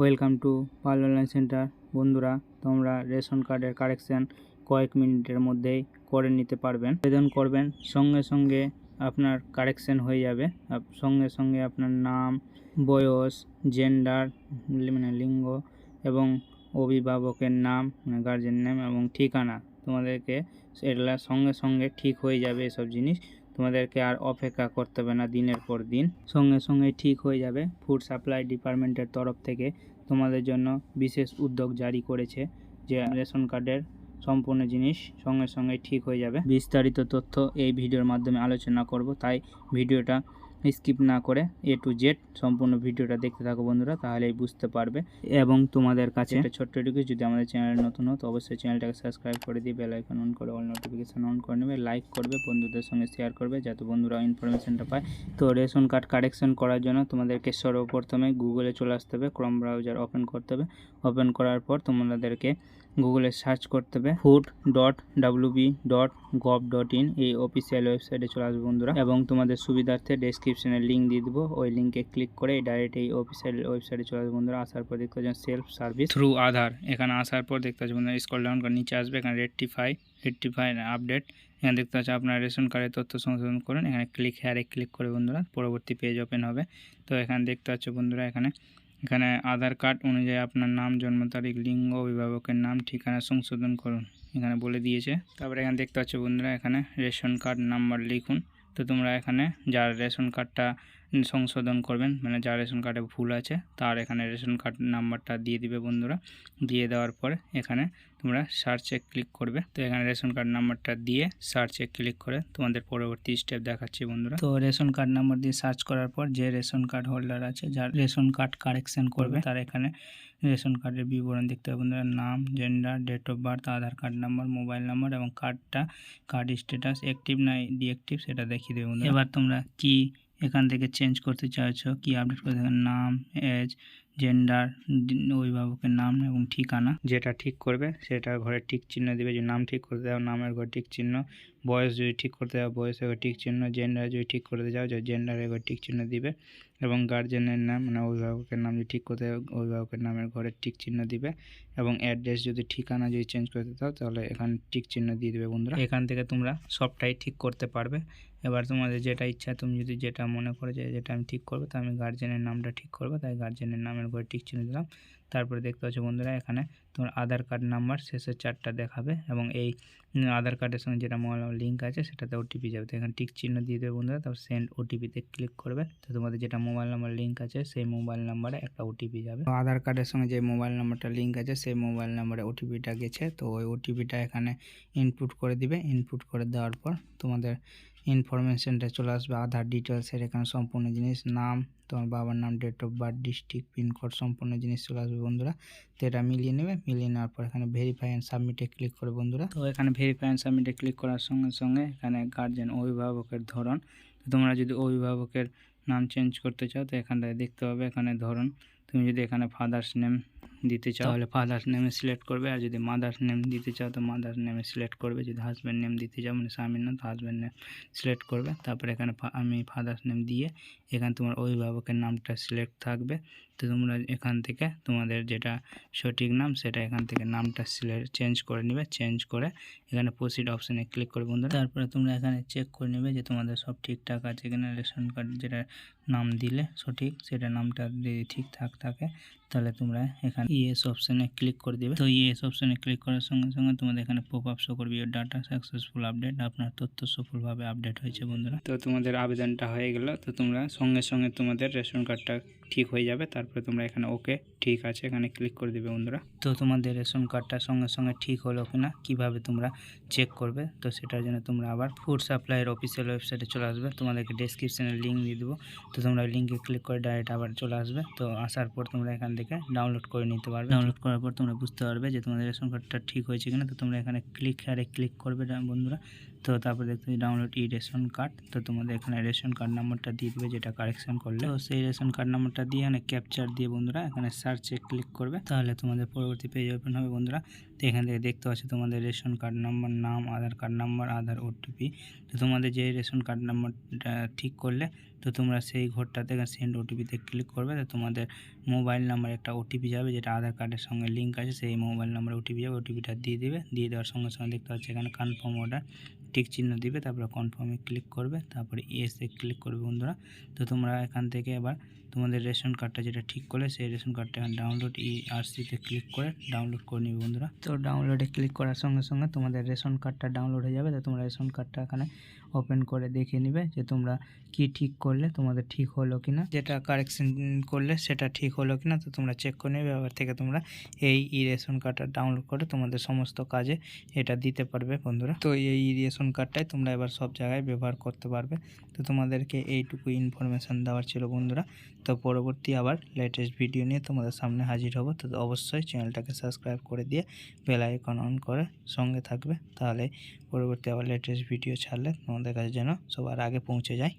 Welcome to Pal online centre. বন্ধুরা, তোমরা ration কার্ডের কারেকশান কয়েক মিনিটের মধ্যেই করে নিতে পারবেন। আবেদন করবেন, সঙ্গে সঙ্গে আপনার কারেকশান হয়ে যাবে। সঙ্গে সঙ্গে আপনার নাম, বয়স জেন্ডার মানে লিঙ্গ এবং অভিভাবকের নাম মানে গার্জেন নেম এবং ঠিকানা তোমাদেরকে এগুলা সঙ্গে সঙ্গে ঠিক হয়ে যাবে এসব জিনিস। তোমাদেরকে আর অপেক্ষা করতে হবে না দিনের পর দিন। সঙ্গে সঙ্গে ঠিক হয়ে যাবে। ফুড সাপ্লাই ডিপার্টমেন্টের তরফ থেকে তোমাদের জন্য বিশেষ উদ্যোগ জারি করেছে যে রেশন কার্ডের সম্পূর্ণ জিনিস সঙ্গে সঙ্গে ঠিক হয়ে যাবে। বিস্তারিত তথ্য এই ভিডিওর মাধ্যমে আলোচনা করব, তাই ভিডিওটা স্কিপ না করে এ টু জেড সম্পূর্ণ ভিডিওটা দেখতে থাকো বন্ধুরা, তাহলেই বুঝতে পারবে। এবং তোমাদের কাছে একটা ছোট্ট রিকোয়েস্ট যদি আমাদের চ্যানেল নতুন হো তো অবশ্যই চ্যানেলটাকে সাবস্ক্রাইব করে দিয়ে বেল অন করে অল নোটিফিকেশন অন করে নেবে। লাইক করবে, বন্ধুদের সঙ্গে শেয়ার করবে, যাতে বন্ধুরা ইনফরমেশনটা পায়। তো রেশন কার্ড কারেকশন করার জন্য তোমাদেরকে সর্বপ্রথমে গুগলে চলে আসতে হবে ক্রম ব্রাউজার ওপেন করতে হবে। ওপেন করার পর তোমাদেরকে গুগলে সার্চ করতে হবে food dot WB dot gov dot in এই অফিসিয়াল ওয়েবসাইটে চলে আসবে বন্ধুরা। এবং তোমাদের সুবিধার্থে ডেসক্রিপশনে লিঙ্ক দিয়ে দেবো। ওই লিঙ্কে ক্লিক করে ডাইরেক্ট এই অফিসিয়াল ওয়েবসাইটে চলে আসবে বন্ধুরা। আসার পর দেখতে পাচ্ছেন সেলফ সার্ভিস থ্রু আধার এখানে আসার পর দেখতে পাচ্ছেন বন্ধুরা স্কল ডাউন করে নিচে আসবে। এখানে রেক্টিফাই রেক্টিফাই আপডেট এখানে দেখতে পাচ্ছেন আপনার রেশন কার্ডের তথ্য সংশোধন করুন। এখানে ক্লিক হেয়ারে ক্লিক করে বন্ধুরা, পরবর্তী পেজ ওপেন হবে। তো এখানে দেখতে পাচ্ছ বন্ধুরা, এখানে এখানে আধার কার্ড অনুযায়ী আপনার নাম, জন্ম তারিখ, লিঙ্গ, অভিভাবকের নাম, ঠিকানা সংশোধন করুন। এখানে বলে দিয়েছে। তারপরে এখানে দেখতে পাচ্ছ বন্ধুরা, এখানে রেশন কার্ড নাম্বার লিখুন। তো তোমরা এখানে যার রেশন কার্ডটা সংশোধন করবেন। মানে যার রেশন কার্ডে ভুল আছে, তার এখানে রেশন কার্ড নাম্বারটা দিয়ে দিবে বন্ধুরা। দিয়ে দেওয়ার পরে এখানে তোমরা সার্চে ক্লিক করবে। তো এখানে রেশন কার্ড নাম্বারটা দিয়ে সার্চে ক্লিক করে তোমাদের পরবর্তী স্টেপ দেখাচ্ছি বন্ধুরা। তো রেশন কার্ড নাম্বার দিয়ে সার্চ করার পর যে রেশন কার্ড হোল্ডার আছে, যার রেশন কার্ড কারেকশন করবে, তার এখানে রেশন কার্ডের বিবরণ দেখতে হবে বন্ধুরা। নাম gender date of birth Aadhaar card number mobile number এবং কার্ডটা কার্ড স্ট্যাটাস অ্যাক্টিভ না ডিঅ্যাক্টিভ সেটা দেখিয়ে দেবে এবার তোমরা কি এখান থেকে চেঞ্জ করতে চাইছো, কি আপডেট করতে? নাম এজ জেন্ডার অভিভাবকের নাম এবং ঠিকানা যেটা ঠিক করবে, সেটা ঘরে ঠিক চিহ্ন দিবে, যে নাম ঠিক করতে দাও, নামের ঘরে ঠিক চিহ্ন বয়স যদি ঠিক করতে যাও বয়সের ঘরে টিক চিহ্ন জেন্ডার যদি ঠিক করতে যাও, যে জেন্ডারের ঘরে টিক চিহ্ন দিবে এবং গার্জেনের নাম মানে অভিভাবকের নাম যদি ঠিক করতে অভিভাবকের নামের ঘরে ঠিক চিহ্ন দিবে এবং অ্যাড্রেস যদি ঠিকানা যদি চেঞ্জ করতে চাও, তাহলে এখানে ঠিক চিহ্ন দিয়ে দেবে বন্ধুরা। এখান থেকে তোমরা সবটাই ঠিক করতে পারবে। এবার তোমাদের যেটা ইচ্ছা, তুমি যদি যেটা মনে করো যে, যেটা আমি ঠিক করব, তা আমি গার্জেনের নামটা ঠিক করব, তাই গার্জেনের নামের ঘরে ঠিক চিহ্ন দিলাম। তারপরে দেখতে পাচ্ছ বন্ধুরা, এখানে তোমার আধার কার্ড নাম্বার শেষের চারটা দেখাবে এবং এই আধার কার্ডের সঙ্গে যেটা মোবাইল লিঙ্ক আছে সেটাতে ওটিপি যাবে। তো এখানে টিক চিহ্ন দিয়ে দেবে বন্ধুরা, তারপর সেন্ড ওটিপিতে ক্লিক করবে। তো তোমাদের যেটা মোবাইল নাম্বার লিঙ্ক আছে সেই মোবাইল নাম্বারে একটা ওটিপি যাবে। তো আধার কার্ডের সঙ্গে যে মোবাইল নাম্বারটা লিঙ্ক আছে সেই মোবাইল নাম্বারে ওটিপিটা গেছে। তো ওই ওটিপিটা এখানে ইনপুট করে দিবে। ইনপুট করে দেওয়ার পর তোমাদের ইনফরমেশনটা চলে আসবে, আধার ডিটেলসের এখানে সম্পূর্ণ জিনিস, নাম, তোমার বাবার নাম date of birth district pincode সম্পূর্ণ জিনিস চলে আসবে বন্ধুরা। তো এটা মিলিয়ে নেবে, মিলিয়ে নেওয়ার পর এখানে ভেরিফাই অ্যান্ড সাবমিটে ক্লিক করে বন্ধুরা। তো এখানে ভেরিফাই অ্যান্ড সাবমিটে ক্লিক করার সঙ্গে সঙ্গে এখানে গার্জেন অভিভাবকের ধরন তোমরা যদি অভিভাবকের নাম চেঞ্জ করতে চাও, তো এখানটায় দেখতে হবে এখানে ধরন। তুমি যদি এখানে ফাদার্স নেম দিতে চাও? তাহলে ফাদার্স নেমে সিলেক্ট করবে, আর যদি মাদার্স নেম দিতে চাও, তো মাদার্স নেমে সিলেক্ট করবে। যদি হাজব্যান্ড নেম দিতে চাও মানে স্বামীর নাম, তো হাজব্যান্ড নেম সিলেক্ট করবে। তারপরে এখানে আমি ফাদার্স নেম দিয়ে এখানে তোমার অভিভাবকের নামটা সিলেক্ট থাকবে। তো তোমরা এখান থেকে তোমাদের যেটা সঠিক নাম, সেটা এখান থেকে নামটা সিলেক্ট চেঞ্জ করে নেবে। চেঞ্জ করে এখানে প্রসিড অপশানে ক্লিক করে বন্ধুরা। তারপরে তোমরা এখানে চেক করে নেবে যে তোমাদের সব ঠিকঠাক আছে এখানে রেশন কার্ড যেটা নাম দিলে সঠিক, সেটা নামটা ঠিকঠাক থাকে তাহলে তোমরা এখানে ইএস অপশানে ক্লিক করে দেবে। তো ইএস অপশানে ক্লিক করার সঙ্গে সঙ্গে তোমাদের এখানে পপ আপ শো করবে। ডাটা সাকসেসফুল আপডেট আপনার তথ্য সফলভাবে আপডেট হয়েছে বন্ধুরা। তো তোমাদের আবেদনটা হয়ে গেল। তো তোমরা সঙ্গে সঙ্গে তোমাদের রেশন কার্ডটা ঠিক হয়ে যাবে, তারপরে তোমরা এখানে ওকে ঠিক আছে, এখানে ক্লিক করে দিবে বন্ধুরা। তো তোমাদের রেশন কার্ডটা সঙ্গে সঙ্গে ঠিক হলো কিনা, কীভাবে তোমরা চেক করবে, তো সেটার জন্য তোমরা আবার ফুড সাপ্লাইয়ের অফিসিয়াল ওয়েবসাইটে চলে আসবে। তোমাদেরকে ডেসক্রিপশনে লিঙ্ক দিয়ে দেবো। তো তোমরা লিঙ্কে ক্লিক করে ডাইরেক্ট আবার চলে আসবে। তো আসার পর তোমরা এখান থেকে ডাউনলোড করে নিতে পারবে। ডাউনলোড করার পর তোমরা বুঝতে পারবে যে তোমাদের রেশন কার্ডটা ঠিক হয়েছে কিনা। তো তোমরা এখানে ক্লিক হারে ক্লিক করবে বন্ধুরা। তো তারপর দেখতে ডাউনলোড ই রেশন কার্ড তো তোমাদের এখানে রেশন কার্ড নাম্বারটা দিয়ে দেবে যেটা কারেকশন করলে। তো সেই রেশন কার্ড নাম্বারটা দিয়ে এখানে ক্যাপচার দিয়ে বন্ধুরা এখানে সার্চে ক্লিক করবে, তাহলে তোমাদের পরবর্তী পেজ ওপেন হবে বন্ধুরা। তো এখান থেকে দেখতে পাচ্ছ তোমাদের রেশন কার্ড নাম্বার, নাম, Aadhaar card number, Aadhaar OTP তো তোমাদের যে রেশন কার্ড নাম্বারটা ঠিক করলে, তো তোমরা সেই ঘরটাতে সেন্ড ওটিপিতে ক্লিক করবে। তো তোমাদের মোবাইল নাম্বার একটা ওটিপি যাবে, যেটা আধার কার্ডের সঙ্গে লিঙ্ক আছে, সেই মোবাইল নাম্বার ওটিপি যাবে ওটিপিটা দিয়ে দিবে। দিয়ে দেওয়ার সঙ্গে সঙ্গে দেখতে পাচ্ছি এখানে কনফার্ম অর্ডার টিক চিহ্ন দিবে, তারপরে কনফার্মে ক্লিক করবে, তারপরে ইয়েসে ক্লিক করবে বন্ধুরা। তো তোমরা এখান থেকে এবার তোমাদের রেশন কার্ডটা যেটা ঠিক করলে, সেই রেশন কার্ডটা ডাউনলোড ই আরসিতে ক্লিক করে ডাউনলোড করে নিবে বন্ধুরা। তো ডাউনলোডে ক্লিক করার সঙ্গে সঙ্গে তোমাদের রেশন কার্ডটা ডাউনলোড হয়ে যাবে। তো তোমরা রেশন কার্ডটা এখানে ওপেন করে দেখে নিবে যে তোমরা কি ঠিক করলে, তোমাদের ঠিক হলো কিনা। যেটা কারেকশন করলে সেটা ঠিক হলো কিনা, তো তোমরা চেক করে নেবে। এবার থেকে তোমরা এই ই রেশন কার্ডটা ডাউনলোড করে তোমাদের সমস্ত কাজে এটা দিতে পারবে বন্ধুরা। তো এই রেশন কার্ডটাই তোমরা এবার সব জায়গায় ব্যবহার করতে পারবে। তো তোমাদেরকে এইটুকু ইনফরমেশান দেওয়ার ছিল বন্ধুরা। তো পরবর্তী আবার লেটেস্ট ভিডিও নিয়ে তোমাদের সামনে হাজির হব। তো অবশ্যই চ্যানেলটাকে সাবস্ক্রাইব করে দিয়ে বেল আইকন অন করে সঙ্গে থাকবে। তাহলে পরবর্তী আবার লেটেস্ট ভিডিও ছাড়লে তোমাদের কাছে যেন সবার আগে পৌঁছে যায়।